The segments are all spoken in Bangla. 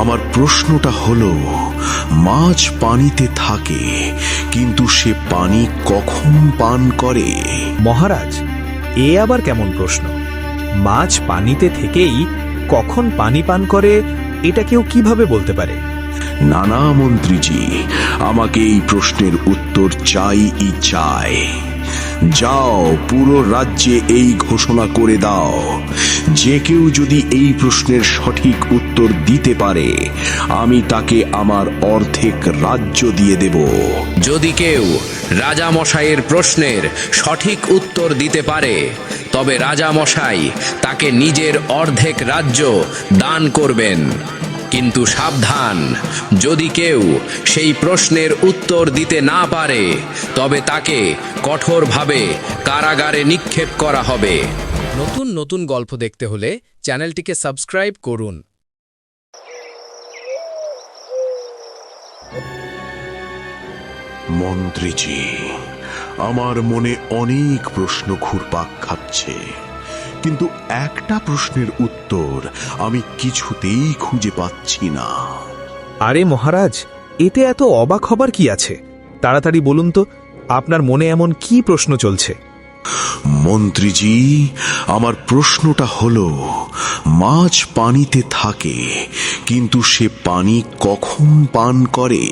আমার প্রশ্নটা হলো মাছ পানিতে থাকে কিন্তু সে পানি কখন পান করে? মহারাজ এ আবার কেমন প্রশ্ন? মাছ পানিতে থেকেই কখন পানি পান করে এটা কেউ কীভাবে বলতে পারে? নানা মন্ত্রীজি আমাকে এই প্রশ্নের উত্তর চাই ই চাই। যাও, পুরো রাজ্যে এই ঘোষণা করে দাও। যে কেউ যদি এই প্রশ্নের সঠিক উত্তর দিতে পারে, আমি তাকে আমার অর্ধেক রাজ্য দিয়ে দেব। যদি কেউ রাজামশাইয়ের প্রশ্নের সঠিক উত্তর দিতে পারে, তবে রাজামশাই তাকে নিজের অর্ধেক রাজ্য দান করবেন। কিন্তু সাবধান। যদি কেউ সেই প্রশ্নের উত্তর দিতে না পারে তবে তাকে কঠোরভাবে কারাগারে নিক্ষেপ করা হবে। নতুন নতুন গল্প দেখতে হলে চ্যানেলটিকে সাবস্ক্রাইব করুন। মন্ত্রীজি আমার মনে অনেক প্রশ্ন ঘুরপাক খাচ্ছে। কিন্তু একটা প্রশ্নের উত্তর আমি কিছুতেই খুঁজে পাচ্ছি না। আরে মহারাজ এতে এত অবাক হবার কি আছে? তাড়াতাড়ি বলুন তো আপনার মনে এমন কি প্রশ্ন চলছে? মন্ত্রীজি আমার প্রশ্নটা হল মাছ পানিতে থাকে কিন্তু সে পানি কখন পান করে?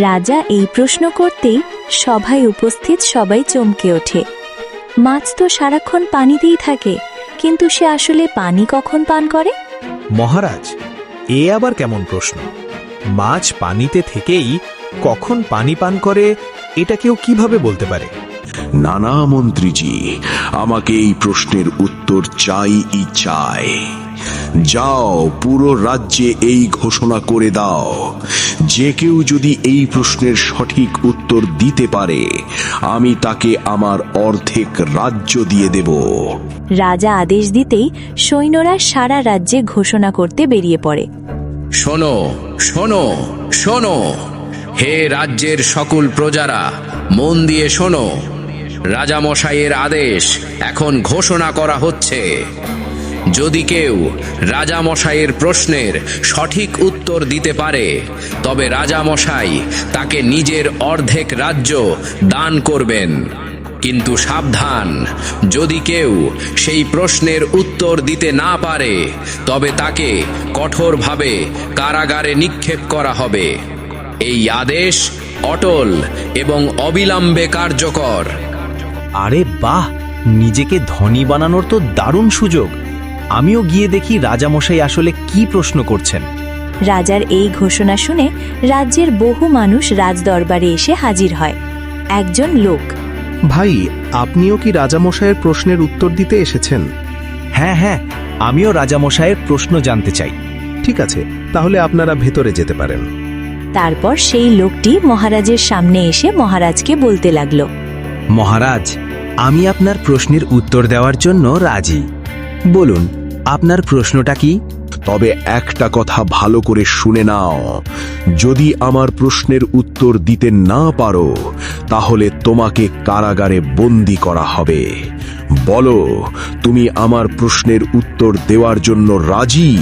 রাজা এই প্রশ্ন করতেই সভায় উপস্থিত সবাই চমকে ওঠে। মাছ তো সারাক্ষণ পানিতেই থাকে কিন্তু সে আসলে পানি কখন পান করে? মহারাজ এ আবার কেমন প্রশ্ন? মাছ পানিতে থেকেই কখন পানি পান করে এটা কেউ কীভাবে বলতে পারে? নানা মন্ত্রীজি আমাকে এই প্রশ্নের উত্তর চাই ই চাই যাও পুরো রাজ্যে এই ঘোষণা করে দাও। যে কেউ যদি এই প্রশ্নের সঠিক উত্তর দিতে পারে আমি তাকে আমার অর্ধেক রাজ্য দিয়ে দেব। রাজা আদেশ দিতেই সৈন্যরা সারা রাজ্যে ঘোষণা করতে বেরিয়ে পড়ে। শোনো শোনো শোনো। হে রাজ্যের সকল প্রজারা মন দিয়ে শোনো। রাজামশাইয়ের আদেশ এখন ঘোষণা করা হচ্ছে। যদি কেউ রাজামশাইয়ের প্রশ্নের সঠিক উত্তর দিতে পারে, তবে রাজামশাই তাকে নিজের অর্ধেক রাজ্য দান করবেন। কিন্তু সাবধান, যদি কেউ সেই প্রশ্নের উত্তর দিতে না পারে, তবে তাকে কঠোরভাবে কারাগারে নিক্ষেপ করা হবে। এই আদেশ অটল এবং অবিলম্বে কার্যকর। আরে বাহ! নিজেকে ধনী বানানোর তো দারুণ সুযোগ। আমিও গিয়ে দেখি রাজামশাই আসলে কি প্রশ্ন করছেন। রাজার এই ঘোষণা শুনে রাজ্যের বহু মানুষ রাজদরবারে এসে হাজির হয়। একজন লোক। ভাই আপনিও কি রাজামশাইয়ের প্রশ্নের উত্তর দিতে এসেছেন? হ্যাঁ হ্যাঁ আমিও রাজামশাইয়ের প্রশ্ন জানতে চাই। ঠিক আছে তাহলে আপনারা ভেতরে যেতে পারেন। তারপর সেই লোকটি মহারাজের সামনে এসে মহারাজকে বলতে লাগল। মহারাজ আমি আপনার প্রশ্নের উত্তর দেওয়ার জন্য রাজি। বলুন। আপনার প্রশ্নটা কি? তবে একটা কথা ভালো করে শুনে নাও। যদি আমার প্রশ্নের উত্তর দিতে না পারো তাহলে তোমাকে কারাগারে বন্দি করা হবে। বলো তুমি আমার প্রশ্নের উত্তর দেওয়ার জন্য রাজি?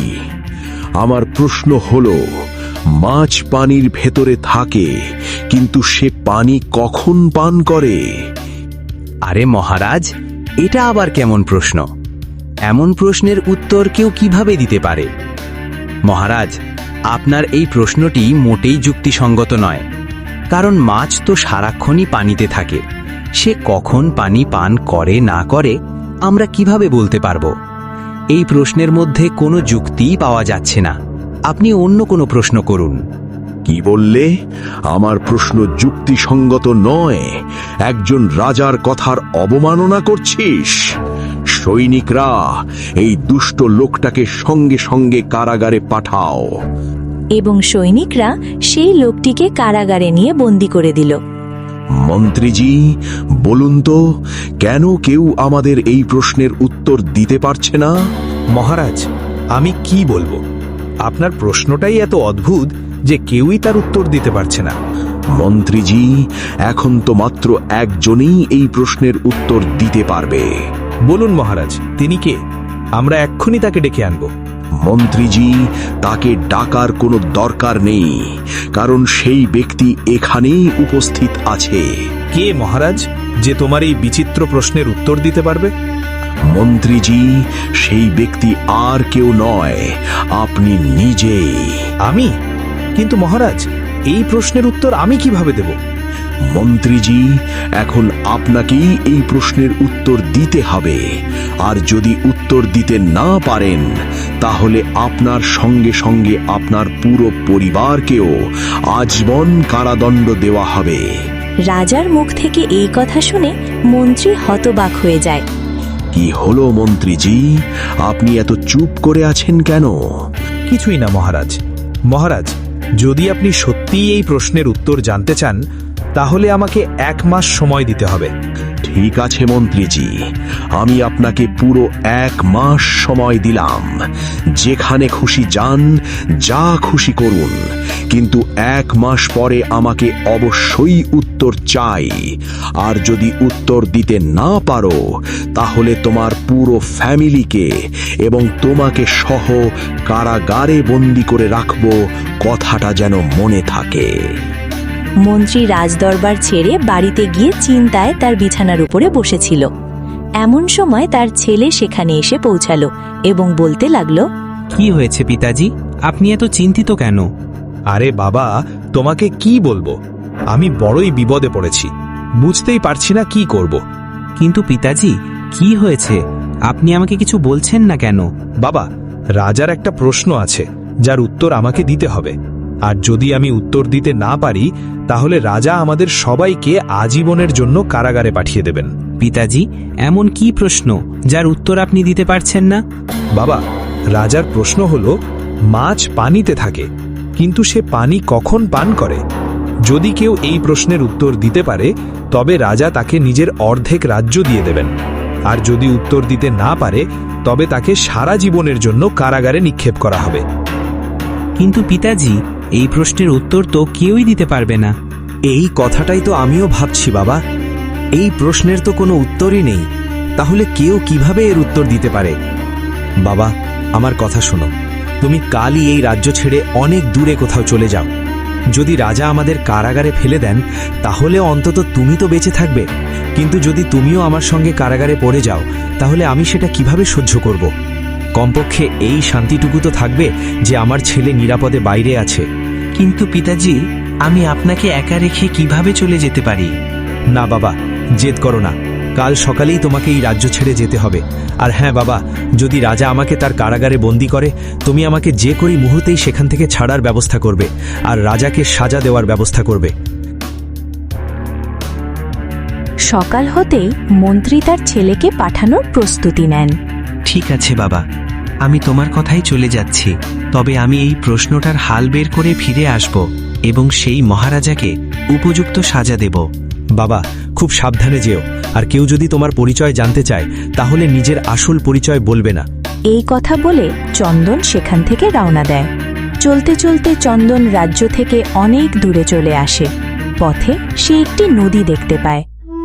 আমার প্রশ্ন হলো মাছ পানির ভেতরে থাকে কিন্তু সে পানি কখন পান করে? আরে মহারাজ এটা আবার কেমন প্রশ্ন? এমন প্রশ্নের উত্তর কেউ কীভাবে দিতে পারে? মহারাজ, আপনার এই প্রশ্নটি মোটেই যুক্তিসঙ্গত নয়, কারণ মাছ তো সারাক্ষণই পানিতে থাকে। সে কখন পানি পান করে, না করে, আমরা কীভাবে বলতে পারব? এই প্রশ্নের মধ্যে কোনো যুক্তিই পাওয়া যাচ্ছে না। আপনি অন্য কোনো প্রশ্ন করুন। কি বললে? আমার প্রশ্ন যুক্তিসঙ্গত নয়। একজন রাজার কথার অবমাননা করছিস? সৈনিকরা এই দুষ্ট লোকটাকে সঙ্গে সঙ্গে কারাগারে পাঠাও। এবং সৈনিকরা সেই লোকটিকে কারাগারে নিয়ে বন্দি করে দিল। মন্ত্রীজি বলুন তো কেন কেউ আমাদের এই প্রশ্নের উত্তর দিতে পারছে না? মহারাজ আমি কি বলব? আপনার প্রশ্নটাই এত অদ্ভুত যে কেউই তার উত্তর দিতে পারছে না। মন্ত্রীজি এখন তো মাত্র একজনেই এই প্রশ্নের উত্তর দিতে পারবে। বলুন মহারাজ তিনি কে? আমরা এক্ষুনি তাকে ডেকে আনব। মন্ত্রীজি তাকে ডাকার কোনো দরকার নেই কারণ সেই ব্যক্তি এখানেই উপস্থিত আছে। কে মহারাজ যে তোমার এই বিচিত্র প্রশ্নের উত্তর দিতে পারবে? মন্ত্রীজি সেই ব্যক্তি আর কেউ নয় আপনি নিজেই আমি? কিন্তু মহারাজ এই প্রশ্নের উত্তর আমি কীভাবে দেব? মন্ত্রীজি এখন আপনাকেই এই প্রশ্নের উত্তর দিতে হবে। আর যদি উত্তর দিতে না পারেন তাহলে আপনার সঙ্গে সঙ্গে আপনার পুরো পরিবারকেও আজীবন কারাদণ্ড দেওয়া হবে। রাজার মুখ থেকে এই কথা শুনে মন্ত্রী হতবাক হয়ে যায়। কি হলো মন্ত্রীজি? আপনি এত চুপ করে আছেন কেন? কিছুই না মহারাজ। মহারাজ যদি আপনি সত্যিই এই প্রশ্নের উত্তর জানতে চান তাহলে আমাকে এক মাস সময় দিতে হবে। ঠিক আছে, মন্ত্রীজি। আমি আপনাকে পুরো এক মাস সময় দিলাম। যেখানে খুশি যান, যা খুশি করুন। কিন্তু এক মাস পরে আমাকে অবশ্যই উত্তর চাই। আর যদি উত্তর দিতে না পারো, তাহলে তোমার পুরো ফ্যামিলিকে এবং তোমাকে সহ কারাগারে বন্দি করে রাখব, কথাটা যেন মনে থাকে। মন্ত্রী রাজদরবার ছেড়ে বাড়িতে গিয়ে চিন্তায় তার বিছানার উপরে বসেছিল। এমন সময় তার ছেলে সেখানে এসে পৌঁছালো এবং বলতে লাগল কি হয়েছে পিতাজি? আপনি এত চিন্তিত কেন? আরে বাবা তোমাকে কি বলব? আমি বড়ই বিপদে পড়েছি। বুঝতেই পারছি না কি করব। কিন্তু পিতাজি কি হয়েছে? আপনি আমাকে কিছু বলছেন না কেন? বাবা রাজার একটা প্রশ্ন আছে যার উত্তর আমাকে দিতে হবে। আর যদি আমি উত্তর দিতে না পারি তাহলে রাজা আমাদের সবাইকে আজীবনের জন্য কারাগারে পাঠিয়ে দেবেন। পিতাজি এমন কি প্রশ্ন যার উত্তর আপনি দিতে পারছেন না? বাবা রাজার প্রশ্ন হলো মাছ পানিতে থাকে কিন্তু সে পানি কখন পান করে? যদি কেউ এই প্রশ্নের উত্তর দিতে পারে তবে রাজা তাকে নিজের অর্ধেক রাজ্য দিয়ে দেবেন। আর যদি উত্তর দিতে না পারে তবে তাকে সারা জীবনের জন্য কারাগারে নিক্ষেপ করা হবে। কিন্তু পিতাজি এই প্রশ্নের উত্তর তো কেউই দিতে পারবে না। এই কথাটাই তো আমিও ভাবছি, বাবা। এই প্রশ্নের তো কোনো উত্তরই নেই। তাহলে কেউ কীভাবে এর উত্তর দিতে পারে? বাবা, আমার কথা শোনো। তুমি কালই এই রাজ্য ছেড়ে অনেক দূরে কোথাও চলে যাও। যদি রাজা আমাদের কারাগারে ফেলে দেন, তাহলে অন্তত তুমি তো বেঁচে থাকবে। কিন্তু যদি তুমিও আমার সঙ্গে কারাগারে পড়ে যাও, তাহলে আমি সেটা কীভাবে সহ্য করব? কমপক্ষে এই শান্তিটুকু তো থাকবে যে আমার ছেলে নিরাপদে বাইরে আছে। কিন্তু পিতাজি আমি আপনাকে একা রেখে কীভাবে চলে যেতে পারি? না বাবা জেদ করো না। কাল সকালেই তোমাকে এই রাজ্য ছেড়ে যেতে হবে। আর হ্যাঁ বাবা যদি রাজা আমাকে তার কারাগারে বন্দি করে তুমি আমাকে যে করি মুহূর্তেই সেখান থেকে ছাড়ার ব্যবস্থা করবে আর রাজাকে সাজা দেওয়ার ব্যবস্থা করবে। সকাল হতেই মন্ত্রী তার ছেলেকে পাঠানোর প্রস্তুতি নেন। ঠিক আছে বাবা। আমি তোমার কথাই চলে যাচ্ছি তবে আমি এই প্রশ্নটার হাল বের করে ফিরে আসব এবং সেই মহারাজাকে উপযুক্ত সাজা দেব। বাবা খুব সাবধানে যেও আর কেউ যদি তোমার পরিচয় জানতে চায় তাহলে নিজের আসল পরিচয় বলবে না। এই কথা বলে চন্দন সেখান থেকে রওনা দেয়। চলতে চলতে চন্দন রাজ্য থেকে অনেক দূরে চলে আসে। পথে সে একটি নদী দেখতে পায়।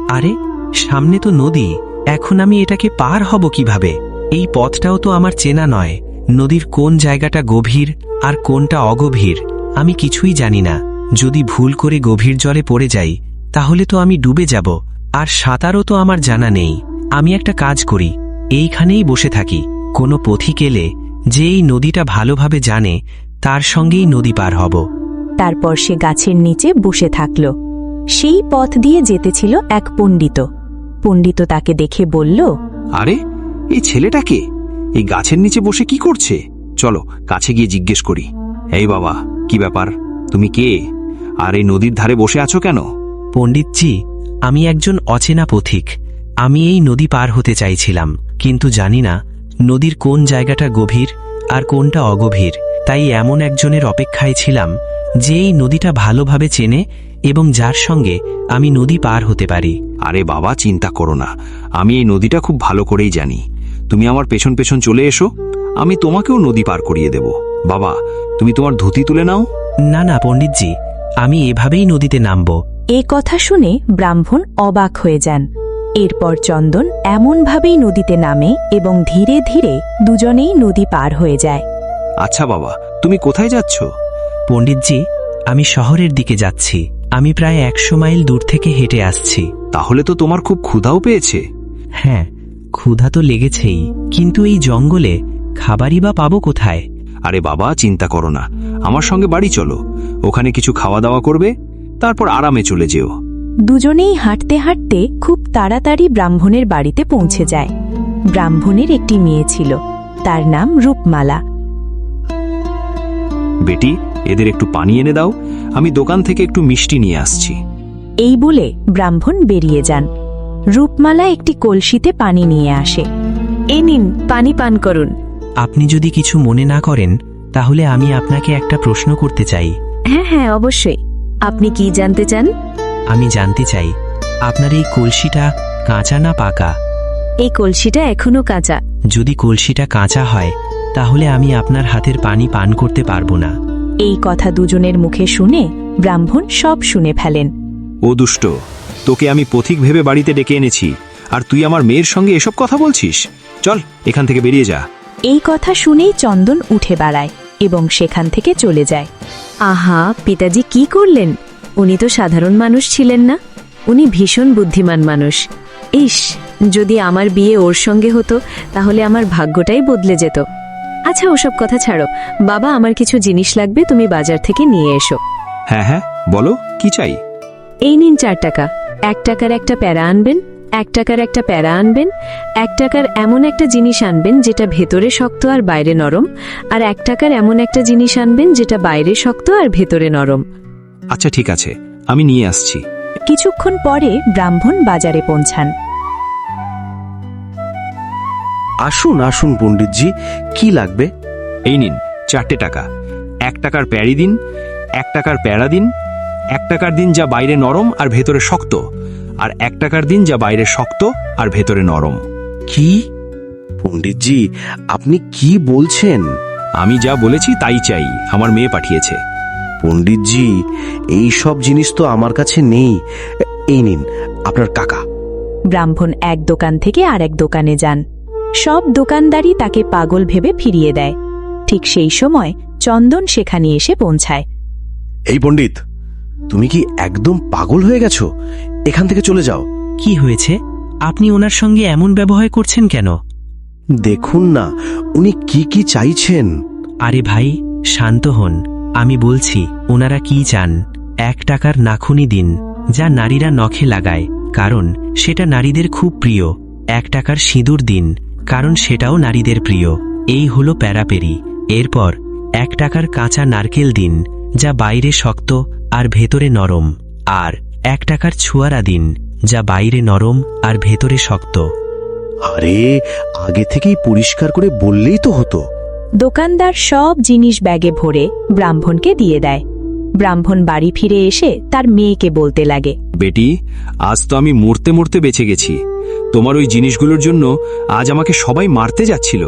আরে সামনে তো নদী এখন আমি এটাকে পার হব কীভাবে? এই পথটাও তো আমার চেনা নয় নদীর কোন জায়গাটা গভীর আর কোনটা অগভীর আমি কিছুই জানি না। যদি ভুল করে গভীর জলে পড়ে যাই তাহলে তো আমি ডুবে যাব আর সাঁতারও তো আমার জানা নেই। আমি একটা কাজ করি এইখানেই বসে থাকি। কোনো পথিক এলে যে এই নদীটা ভালোভাবে জানে তার সঙ্গেই নদী পার হব। তারপর সে গাছের নিচে বসে থাকল। সেই পথ দিয়ে যেতেছিল এক পণ্ডিত। পণ্ডিত তাকে দেখে বলল আরে এই ছেলেটাকে এই গাছের নিচে বসে কি করছে? চলো কাছে গিয়ে জিজ্ঞেস করি। এই বাবা কি ব্যাপার? তুমি কে? আর এই নদীর ধারে বসে আছো কেন? পণ্ডিতজি আমি একজন অচেনা পথিক। আমি এই নদী পার হতে চাইছিলাম কিন্তু জানি না নদীর কোন জায়গাটা গভীর আর কোনটা অগভীর। তাই এমন একজনের অপেক্ষায় ছিলাম যে এই নদীটা ভালোভাবে চেনে এবং যার সঙ্গে আমি নদী পার হতে পারি। আরে বাবা চিন্তা করো না। আমি এই নদীটা খুব ভালো করেই জানি। তুমি আমার পেছন পেছন চলে এসো আমি তোমাকেও নদী পার করিয়ে দেব। বাবা তুমি তোমার ধুতি তুলে নাও। না না পণ্ডিতজি আমি এভাবেই নদীতে নামব। এ কথা শুনে ব্রাহ্মণ অবাক হয়ে যান। এরপর চন্দন এমনভাবেই নদীতে নামে এবং ধীরে ধীরে দুজনেই নদী পার হয়ে যায়। আচ্ছা বাবা তুমি কোথায় যাচ্ছ? পণ্ডিতজি আমি শহরের দিকে যাচ্ছি। আমি প্রায় একশো মাইল দূর থেকে হেঁটে আসছি। তাহলে তো তোমার খুব ক্ষুধাও পেয়েছে। হ্যাঁ ক্ষুধা তো লেগেছেই কিন্তু এই জঙ্গলে খাবারই বা পাবো কোথায়? আরে বাবা চিন্তা করো না। আমার সঙ্গে বাড়ি চলো। ওখানে কিছু খাওয়া দাওয়া করবে তারপর আরামে চলে যেও। দুজনেই হাঁটতে হাঁটতে খুব তাড়াতাড়ি ব্রাহ্মণের বাড়িতে পৌঁছে যায়। ব্রাহ্মণের একটি মেয়ে ছিল তার নাম রূপমালা। বেটি এদের একটু পানি এনে দাও। আমি দোকান থেকে একটু মিষ্টি নিয়ে আসছি। এই বলে ব্রাহ্মণ বেরিয়ে যান। রূপমালা একটি কলসিতে পানি নিয়ে আসে। এ নিন পানি পান করুন। আপনি যদি কিছু মনে না করেন তাহলে আমি আপনাকে একটা প্রশ্ন করতে চাই। হ্যাঁ হ্যাঁ অবশ্যই। আপনি কি জানতে চান? আমি জানতে চাই আপনার এই কলসিটা কাঁচা না পাকা? এই কলসিটা এখনও কাঁচা। যদি কলসিটা কাঁচা হয় তাহলে আমি আপনার হাতের পানি পান করতে পারব না। এই কথা দুজনের মুখে শুনে ব্রাহ্মণ সব শুনে ফেলেন। ও দুষ্ট তোকে আমি পথিক ভেবে বাড়িতে ডেকে এনেছি আর তুই আমার মেয়ের সঙ্গে এসব কথা বলছিস। চল এখান থেকে বেরিয়ে যা। এই কথা শুনেই চন্দন উঠে দাঁড়ায় এবং সেখান থেকে চলে যায়। আহা পিতাজি কি করলেন? উনি তো সাধারণ মানুষ ছিলেন না। উনি ভীষণ বুদ্ধিমান মানুষ। ইস যদি আমার বিয়ে ওর সঙ্গে হতো তাহলে আমার ভাগ্যটাই বদলে যেত। আচ্ছা ওসব কথা ছাড়ো। বাবা আমার কিছু জিনিস লাগবে তুমি বাজার থেকে নিয়ে এসো। হ্যাঁ হ্যাঁ বলো কি চাই? এই নিন চার টাকা। এক টাকার একটা প্যারা আনবেন এক টাকার একটা প্যারা আনবেন এক টাকার এমন একটা জিনিস আনবেন যেটা ভেতরে শক্ত আর বাইরে নরম আর এক টাকার এমন একটা জিনিস আনবেন যেটা বাইরে শক্ত আর ভেতরে নরম। আচ্ছা ঠিক আছে। আমি নিয়ে আসছি। কিছুক্ষণ পরে ব্রাহ্মণ বাজারে পৌঁছান। আসুন আসুন পণ্ডিতজি কি লাগবে? এই নিন চারটে টাকা। এক টাকার প্যারি দিন এক টাকার প্যারা দিন এক টাকার দিন যা বাইরে নরম আর ভেতরে শক্ত আর এক টাকার দিন যা বাইরে শক্ত আর ভেতরে নরম। কি? পণ্ডিতজি আপনি কি বলছেন? আমি যা বলেছি তাই চাই আমার মেয়ে পাঠিয়েছে। পণ্ডিতজি এই সব জিনিস তো আমার কাছে নেই। এই নিন আপনার কাকা। ব্রাহ্মণ এক দোকান থেকে আরেক দোকানে যান। সব দোকানদারই তাকে পাগল ভেবে ফিরিয়ে দেয়। ঠিক সেই সময় চন্দন সেখানে এসে পৌঁছায়। এই পণ্ডিত তুমি কি একদম পাগল হয়ে গেছো? এখান থেকে চলে যাও। কি হয়েছে? আপনি ওনার সঙ্গে এমন ব্যবহার করছেন কেন? দেখুন না উনি কি কি চাইছেন? আরে ভাই শান্ত হন। আমি বলছি ওনারা কি চান? এক টাকার নাখুনি দিন যা নারীরা নখে লাগায়। কারণ সেটা নারীদের খুব প্রিয়। এক টাকার সিঁদুর দিন কারণ সেটাও নারীদের প্রিয়। এই হলো প্যারাপেরি। এরপর এক টাকার কাঁচা নারকেল দিন যা বাইরে শক্ত আর ভেতরে নরম আর এক টাকার ছুয়ারা দিন যা বাইরে নরম আর ভেতরে শক্ত। আরে আগে থেকেই পরিষ্কার করে বললেই তো হতো। দোকানদার সব জিনিস ব্যাগে ভরে ব্রাহ্মণকে দিয়ে দেয়। ব্রাহ্মণ বাড়ি ফিরে এসে তার মেয়েকে বলতে লাগে বেটি আজ তো আমি মরতে মরতে বেঁচে গেছি। তোমার ওই জিনিসগুলোর জন্য আজ আমাকে সবাই মারতে যাচ্ছিল।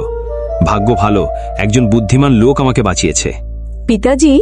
ভাগ্য ভালো একজন বুদ্ধিমান লোক আমাকে বাঁচিয়েছে। পিতাজি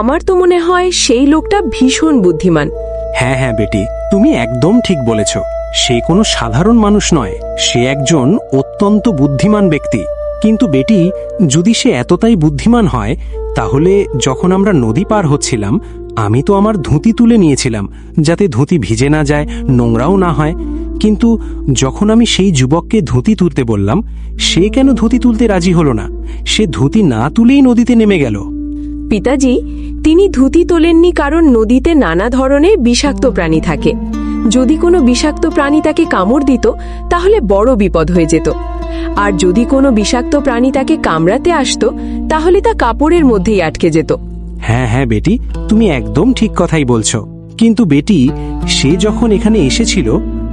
আমার তো মনে হয় সেই লোকটা ভীষণ বুদ্ধিমান। হ্যাঁ হ্যাঁ বেটি, তুমি একদম ঠিক বলেছ। সে কোনো সাধারণ মানুষ নয়। সে একজন অত্যন্ত বুদ্ধিমান ব্যক্তি। কিন্তু বেটি, যদি সে এতটাই বুদ্ধিমান হয়, তাহলে যখন আমরা নদী পার হচ্ছিলাম, আমি তো আমার ধুতি তুলে নিয়েছিলাম, যাতে ধুতি ভিজে না যায়, নোংরাও না হয়। কিন্তু যখন আমি সেই যুবককে ধুতি তুলতে বললাম, সে কেন ধুতি তুলতে রাজি হলো না? সে ধুতি না তুলেই নদীতে নেমে গেল। পিতাজি তিনি ধুতি তোলেননি কারণ নদীতে নানা ধরনের বিষাক্ত প্রাণী থাকে। যদি কোনো বিষাক্ত প্রাণী তাকে কামড় দিত তাহলে বড় বিপদ হয়ে যেত। আর যদি কোনো বিষাক্ত প্রাণী তাকে কামড়াতে আসতো তাহলে তা কাপড়ের মধ্যেই আটকে যেত। হ্যাঁ হ্যাঁ বেটি তুমি একদম ঠিক কথাই বলছো। কিন্তু বেটি সে যখন এখানে এসেছিল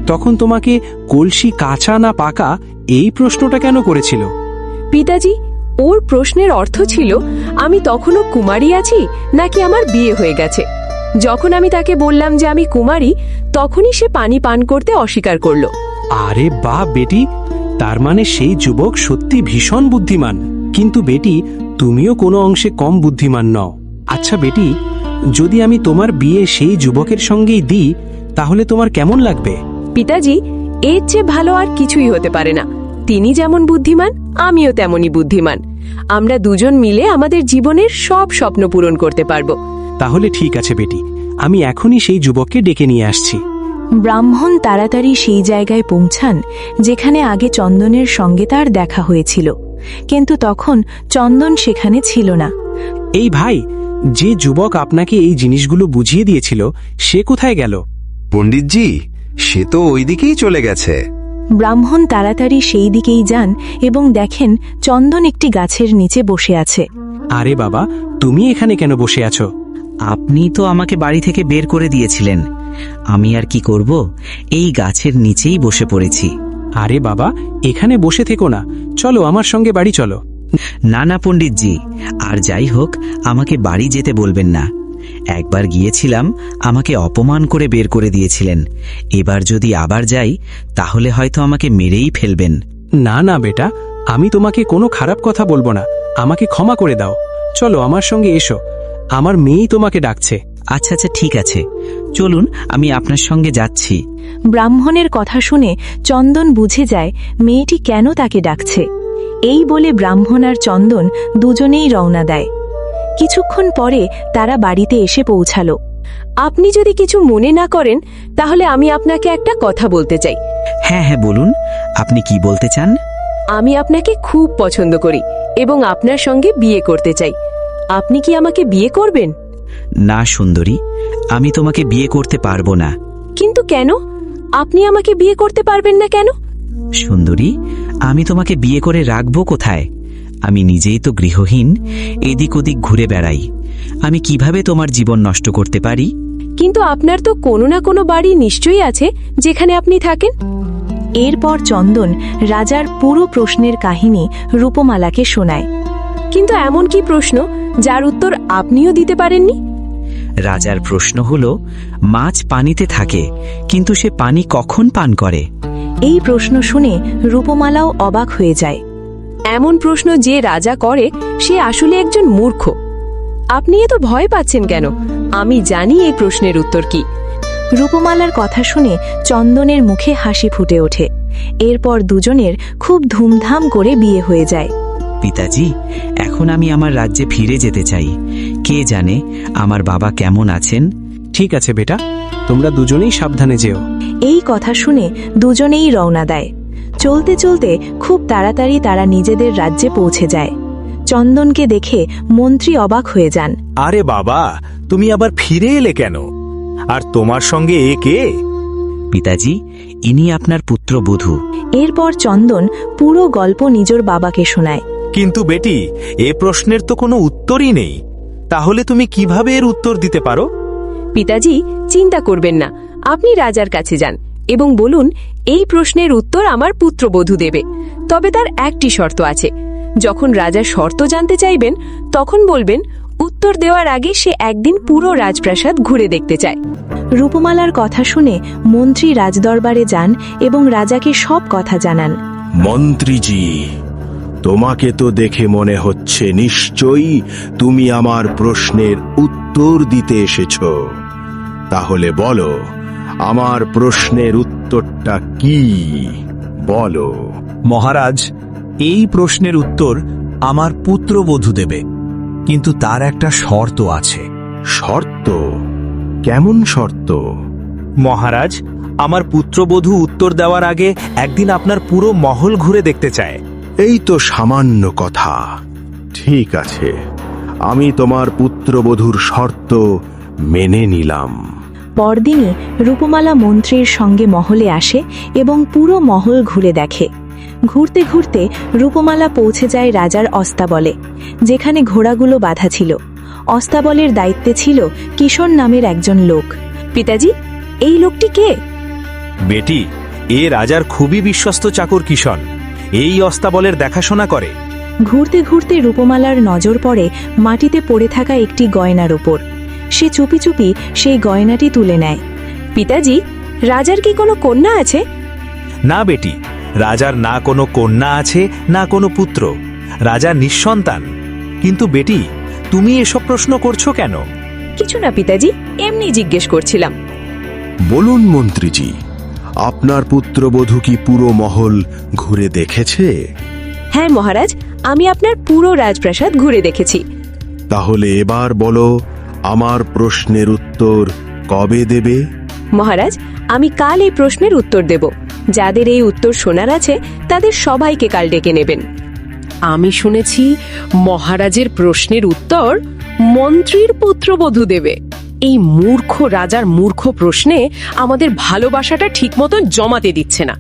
তখন তোমাকে কলসি কাঁচা না পাকা এই প্রশ্নটা কেন করেছিল? পিতাজি ওর প্রশ্নের অর্থ ছিল আমি তখনও কুমারী আছি নাকি আমার বিয়ে হয়ে গেছে। যখন আমি তাকে বললাম যে আমি কুমারী তখনই সে পানি পান করতে অস্বীকার করল। আরে বা বেটি তার মানে সেই যুবক সত্যি ভীষণ বুদ্ধিমান। কিন্তু বেটি তুমিও কোনো অংশে কম বুদ্ধিমান নও। আচ্ছা বেটি যদি আমি তোমার বিয়ে সেই যুবকের সঙ্গেই দিই তাহলে তোমার কেমন লাগবে? পিতাজি এর চেয়ে ভালো আর কিছুই হতে পারে না। তিনি যেমন বুদ্ধিমান আমিও তেমনই বুদ্ধিমান। আমরা দুজন মিলে আমাদের জীবনের সব স্বপ্ন পূরণ করতে পারব। তাহলে ঠিক আছে বেটি আমি এখনই সেই যুবককে ডেকে নিয়ে আসছি। ব্রাহ্মণ তাড়াতাড়ি সেই জায়গায় পৌঁছান যেখানে আগে চন্দনের সঙ্গে তার দেখা হয়েছিল। কিন্তু তখন চন্দন সেখানে ছিল না। এই ভাই যে যুবক আপনাকে এই জিনিসগুলো বুঝিয়ে দিয়েছিল সে কোথায় গেল? পণ্ডিতজি সে তো ওইদিকেই চলে গেছে। ব্রাহ্মণ তাড়াতাড়ি সেই দিকেই যান এবং দেখেন চন্দন একটি গাছের নিচে বসে আছে। আরে বাবা তুমি এখানে কেন বসে আছো? আপনি তো আমাকে বাড়ি থেকে বের করে দিয়েছিলেন। আমি আর কি করব? এই গাছের নিচেই বসে পড়েছি। আরে বাবা এখানে বসে থেকো না। চলো আমার সঙ্গে বাড়ি চলো। না না পণ্ডিতজি আর যাই হোক আমাকে বাড়ি যেতে বলবেন না। একবার গিয়েছিলাম আমাকে অপমান করে বের করে দিয়েছিলেন। এবার যদি আবার যাই তাহলে হয়তো আমাকে মেরেই ফেলবেন। না না বেটা আমি তোমাকে কোনো খারাপ কথা বলব না। আমাকে ক্ষমা করে দাও। চলো আমার সঙ্গে এসো। আমার মেয়েই তোমাকে ডাকছে। আচ্ছা আচ্ছা ঠিক আছে। চলুন আমি আপনার সঙ্গে যাচ্ছি। ব্রাহ্মণের কথা শুনে চন্দন বুঝে যায় মেয়েটি কেন তাকে ডাকছে। এই বলে ব্রাহ্মণ আর চন্দন দুজনেই রওনা দেয়। কিছুক্ষণ পরে তারা বাড়িতে এসে পৌঁছালো। আপনি যদি কিছু মনে না করেন তাহলে আমি আপনাকে একটা কথা বলতে চাই। হ্যাঁ হ্যাঁ বলুন। আপনি কি বলতে চান? আমি আপনাকে খুব পছন্দ করি এবং আপনার সঙ্গে বিয়ে করতে চাই। আপনি কি আমাকে বিয়ে করবেন? না সুন্দরী আমি তোমাকে বিয়ে করতে পারব না। কিন্তু কেন? আপনি আমাকে বিয়ে করতে পারবেন না কেন? সুন্দরী আমি তোমাকে বিয়ে করে রাখব কোথায়? আমি নিজেই তো গৃহহীন এদিক ওদিক ঘুরে বেড়াই। আমি কীভাবে তোমার জীবন নষ্ট করতে পারি? কিন্তু আপনার তো কোনো না কোনো বাড়ি নিশ্চয়ই আছে যেখানে আপনি থাকেন। এরপর চন্দন রাজার পুরো প্রশ্নের কাহিনী রূপমালাকে শোনায়। কিন্তু এমন কি প্রশ্ন যার উত্তর আপনিও দিতে পারেননি? রাজার প্রশ্ন হল মাছ পানিতে থাকে কিন্তু সে পানি কখন পান করে? এই প্রশ্ন শুনে রূপমালাও অবাক হয়ে যায়। এমন প্রশ্ন যে রাজা করে সে আসলে একজন মূর্খ। আপনি এত ভয় পাচ্ছেন কেন? আমি জানি এই প্রশ্নের উত্তর কি। রূপমালার কথা শুনে চন্দনের মুখে হাসি ফুটে ওঠে। এরপর দুজনের খুব ধুমধাম করে বিয়ে হয়ে যায়। পিতাজি এখন আমি আমার রাজ্যে ফিরে যেতে চাই। কে জানে আমার বাবা কেমন আছেন? ঠিক আছে বেটা তোমরা দুজনেই সাবধানে যেও। এই কথা শুনে দুজনেই রওনা দেয়। চলতে চলতে খুব তাড়াতাড়ি তারা নিজেদের রাজ্যে পৌঁছে যায়। চন্দনকে দেখে মন্ত্রী অবাক হয়ে যান। আরে বাবা তুমি আবার ফিরে এলে কেন? আর তোমার সঙ্গে এ কে? পিতাজি ইনি আপনার পুত্র বধূ। এরপর চন্দন পুরো গল্প নিজের বাবাকে শোনায়। কিন্তু বেটি এ প্রশ্নের তো কোনো উত্তরই নেই। তাহলে তুমি কীভাবে এর উত্তর দিতে পারো? পিতাজি চিন্তা করবেন না। আপনি রাজার কাছে যান এবং বলুন এই প্রশ্নের উত্তর আমার পুত্রবধূ দেবে। তবে তার একটি শর্ত আছে। যখন রাজা শর্ত জানতে চাইবেন, তখন বলবেন, উত্তর দেওয়ার আগে সে একদিন পুরো রাজপ্রাসাদ ঘুরে দেখতে চায়। রূপমালার কথা শুনে মন্ত্রী রাজদরবারে যান এবং রাজাকে সব কথা জানান। মন্ত্রীজি, তোমাকে তো দেখে মনে হচ্ছে নিশ্চয়ই তুমি আমার প্রশ্নের উত্তর দিতে এসেছ। তাহলে বলো আমার প্রশ্নের উত্তরটা কি? বলো। মহারাজ এই প্রশ্নের উত্তর আমার পুত্রবধূ দেবে কিন্তু তার একটা শর্ত আছে। শর্ত? কেমন শর্ত? মহারাজ আমার পুত্রবধূ উত্তর দেওয়ার আগে একদিন আপনার পুরো মহল ঘুরে দেখতে চায়। এই তো সামান্য কথা। ঠিক আছে আমি তোমার পুত্রবধূর শর্ত মেনে নিলাম। পরদিনই রূপমালা মন্ত্রীর সঙ্গে মহলে আসে এবং পুরো মহল ঘুরে দেখে। ঘুরতে ঘুরতে রূপমালা পৌঁছে যায় রাজার অস্তাবলে যেখানে ঘোড়াগুলো বাঁধা ছিল। অস্তাবলের দায়িত্বে ছিল কিশোর নামের একজন লোক। পিতাজি এই লোকটি কে? বেটি এ রাজার খুবই বিশ্বস্ত চাকর কিষণ এই অস্তাবলের দেখাশোনা করে। ঘুরতে ঘুরতে রূপমালার নজর পড়ে মাটিতে পড়ে থাকা একটি গয়নার ওপর সে চুপি চুপি সেই গয়নাটি তুলে নেয়। পিতাজি রাজার কি কোনো কন্যা আছে? না বেটি রাজার না কোনো কন্যা আছে না কোনো পুত্র। রাজা নিঃসন্তান। কিন্তু বেটি তুমি এসব প্রশ্ন করছ কেন? কিছু না পিতাজি এমনি জিজ্ঞেস করছিলাম। বলুন মন্ত্রীজি আপনার পুত্রবধূ কি পুরো মহল ঘুরে দেখেছে? হ্যাঁ মহারাজ আমি আপনার পুরো রাজপ্রাসাদ ঘুরে দেখেছি। তাহলে এবার বলো আমার প্রশ্নের উত্তর কবে দেবে? মহারাজ আমি কাল এই প্রশ্নের উত্তর দেব। যাদের এই উত্তর শোনার আছে তাদের সবাইকে কাল ডেকে নেবেন। আমি শুনেছি মহারাজের প্রশ্নের উত্তর মন্ত্রীর পুত্রবধূ দেবে। এই মূর্খ রাজার মূর্খ প্রশ্নে আমাদের ভালোবাসাটা ঠিক মতন জমাতে দিচ্ছে না।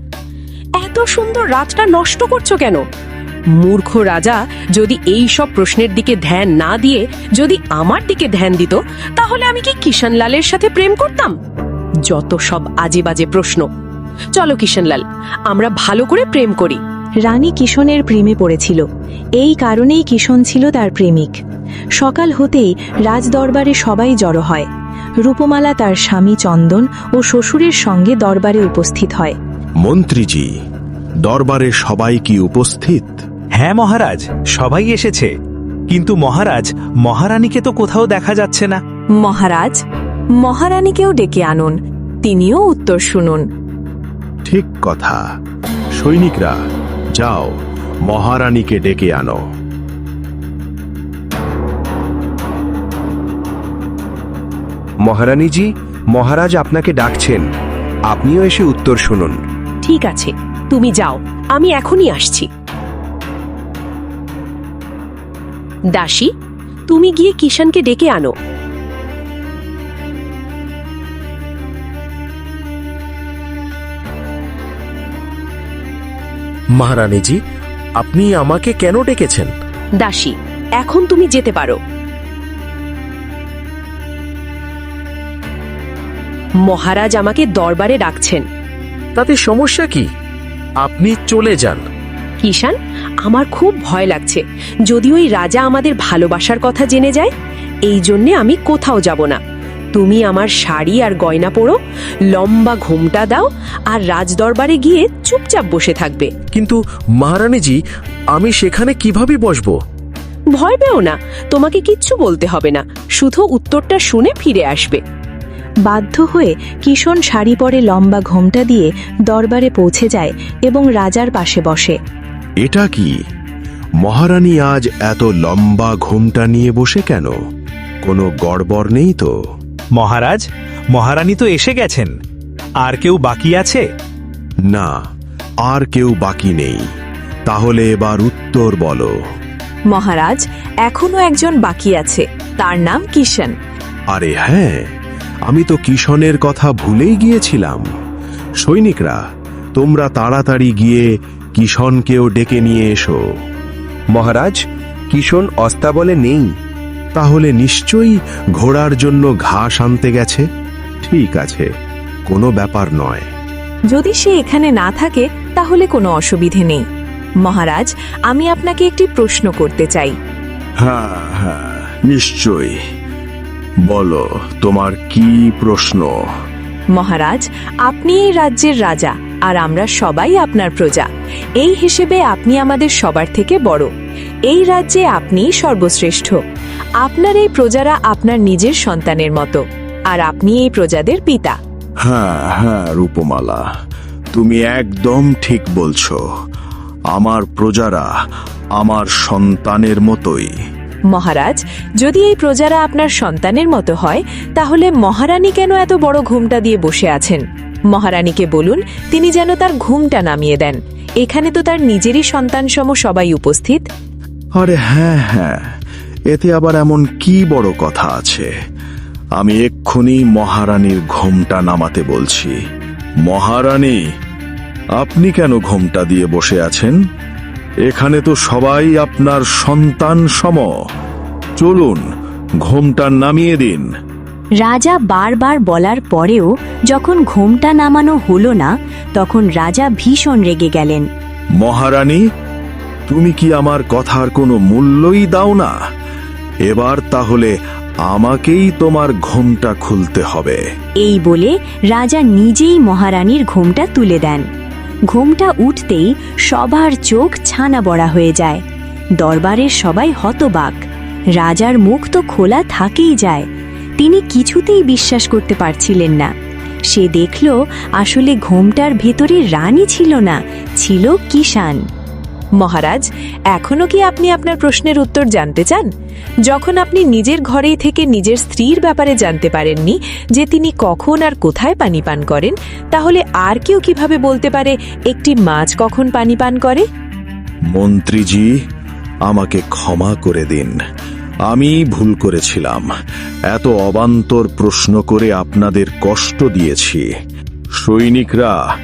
এত সুন্দর রাজটা নষ্ট করছ কেন? মূর্খ রাজা যদি এই সব প্রশ্নের দিকে ধ্যান না দিয়ে যদি আমার দিকে ধ্যান দিত তাহলে আমি কি কিষানলালের সাথে প্রেম করতাম? যত সব আজে বাজে প্রশ্ন। চলো কিষানলাল আমরা ভালো করে প্রেম করি। রানী কিশনের প্রেমে পড়েছিল। এই কারণেই কিশন ছিল তার প্রেমিক। সকাল হতেই রাজদরবারে সবাই জড়ো হয়। রূপমালা তার স্বামী চন্দন ও শ্বশুরের সঙ্গে দরবারে উপস্থিত হয়। মন্ত্রীজি দরবারে সবাই কি উপস্থিত? হ্যাঁ মহারাজ সবাই এসেছে। কিন্তু মহারাজ মহারানীকে তো কোথাও দেখা যাচ্ছে না। মহারাজ মহারানীকেও ডেকে আনুন তিনিও উত্তর শুনুন। ঠিক কথা। সৈনিকরা যাও মহারানীকে ডেকে আনো। মহারানীজি মহারাজ আপনাকে ডাকছেন। আপনিও এসে উত্তর শুনুন। ঠিক আছে তুমি যাও আমি এখনই আসছি। দাসী তুমি গিয়ে কিষানকে ডেকে আনো। মহারানীজি আপনি আমাকে কেন ডেকেছেন? দাসী এখন তুমি যেতে পারো। মহারাজ আমাকে দরবারে ডাকছেন। তাতে সমস্যা কি? আপনি চলে যান। কিষান আমার খুব ভয় লাগছে। যদি ওই রাজা আমাদের ভালোবাসার কথা জেনে যায় এই জন্যে আমি কোথাও যাব না। তুমি আমার শাড়ি আর গয়না পরো লম্বা ঘুমটা দাও আর রাজদরবারে গিয়ে চুপচাপ বসে থাকবে। কিন্তু মহারানীজি আমি সেখানে কীভাবে বসবো? ভয় পেও না তোমাকে কিচ্ছু বলতে হবে না শুধু উত্তরটা শুনে ফিরে আসবে। বাধ্য হয়ে কিশন শাড়ি পরে লম্বা ঘোমটা দিয়ে দরবারে পৌঁছে যায় এবং রাজার পাশে বসে। এটা কি? মহারানী আজ এত লম্বা ঘুমটা নিয়ে বসে কেন? কোনো গড়বড় নেই তো? মহারাজ মহারানী তো এসে গেছেন। আর কেউ বাকি আছে? না আর কেউ বাকি নেই। তাহলে এবার উত্তর বলো। মহারাজ এখনও একজন বাকি আছে। তার নাম কিষণ। আরে হ্যাঁ আমি তো কিষণের কথা ভুলেই গিয়েছিলাম। সৈনিকরা তোমরা তাড়াতাড়ি গিয়ে কিষণকেও ডেকে নিয়ে এসো। মহারাজ কিষণ অস্তাবলে নেই। তাহলে নিশ্চয়ই ঘোড়ার জন্য ঘাস আনতে গেছে? ঠিক আছে কোনো ব্যাপার নয়। যদি সে এখানে না থাকে তাহলে কোনো অসুবিধে নেই। মহারাজ আমি আপনাকে একটি প্রশ্ন করতে চাই। হ্যাঁ হ্যাঁ নিশ্চয়ই। বলো তোমার কি প্রশ্ন? মহারাজ আপনি এই রাজ্যের রাজা। আর আমরা সবাই আপনার প্রজা। এই হিসেবে আপনি আমাদের সবার থেকে বড়। এই রাজ্যে আপনি সর্বশ্রেষ্ঠ। আপনার এই প্রজারা আপনার নিজের সন্তানের মতো। আর আপনি এই প্রজাদের পিতা। হ্যাঁ হ্যাঁ রূপমালা। তুমি একদম ঠিক বলছো। আমার প্রজারা আমার সন্তানের মতোই। মহারাজ যদি এই প্রজারা আপনার সন্তানের মতো হয় তাহলে মহারানী কেন এত বড় ঘুমটা দিয়ে বসে আছেন? মহারানীকে বলুন, তিনি যেন তার ঘুমটা নামিয়ে দেন। এখানে তো তার নিজেরই সন্তানসম সবাই উপস্থিত। আরে হ্যাঁ হ্যাঁ এতে আবার এমন কি বড় কথা আছে? আমি এক্ষুনি মহারানীর ঘোমটা নামাতে বলছি। মহারানী, আপনি কেন ঘোমটা দিয়ে বসে আছেন? এখানে তো সবাই আপনার সন্তান সম চলুন, ঘোমটা নামিয়ে দিন। রাজা বারবার বলার পরেও যখন ঘোমটা নামানো হলো না তখন রাজা ভীষণ রেগে গেলেন। মহারানী তুমি কি আমার কথার কোনো মূল্যই দাও না? এবার তাহলে আমাকেই তোমার ঘোমটা খুলতে হবে। এই বলে রাজা নিজেই মহারানীর ঘোমটা তুলে দেন। ঘোমটা উঠতেই সবার চোখ ছানা বড়া হয়ে যায়। দরবারের সবাই হতবাক। রাজার মুখ তো খোলা থাকেই যায়। তিনি কিছুতেই বিশ্বাস করতে পারছিলেন না। সে দেখল আসলে ঘোমটার ভেতরে রানী ছিল না, ছিল কিষান মহারাজ এখনও কি আপনি আপনার প্রশ্নের উত্তর জানতে চান? যখন আপনি নিজের ঘরেই থেকে নিজের স্ত্রীর ব্যাপারে জানতে পারেননি যে তিনি কখন আর কোথায় পানি পান করেন, তাহলে আর কেউ কীভাবে বলতে পারে একটি মাছ কখন পানি পান করে? মন্ত্রীজি, আমাকে ক্ষমা করে দিন। আমি ভুল করেছিলাম। এত অবান্তর প্রশ্ন করে আপনাদের কষ্ট দিয়েছি। সৈনিকরা,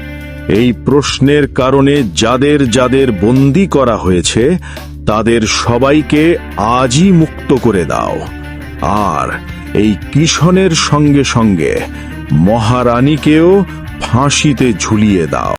এই প্রশ্নের কারণে যাদের যাদের বন্দি করা হয়েছে, তাদের সবাইকে আজই মুক্ত করে দাও। আর এই কিষণের সঙ্গে সঙ্গে মহারানীকেও ফাঁসিতে ঝুলিয়ে দাও।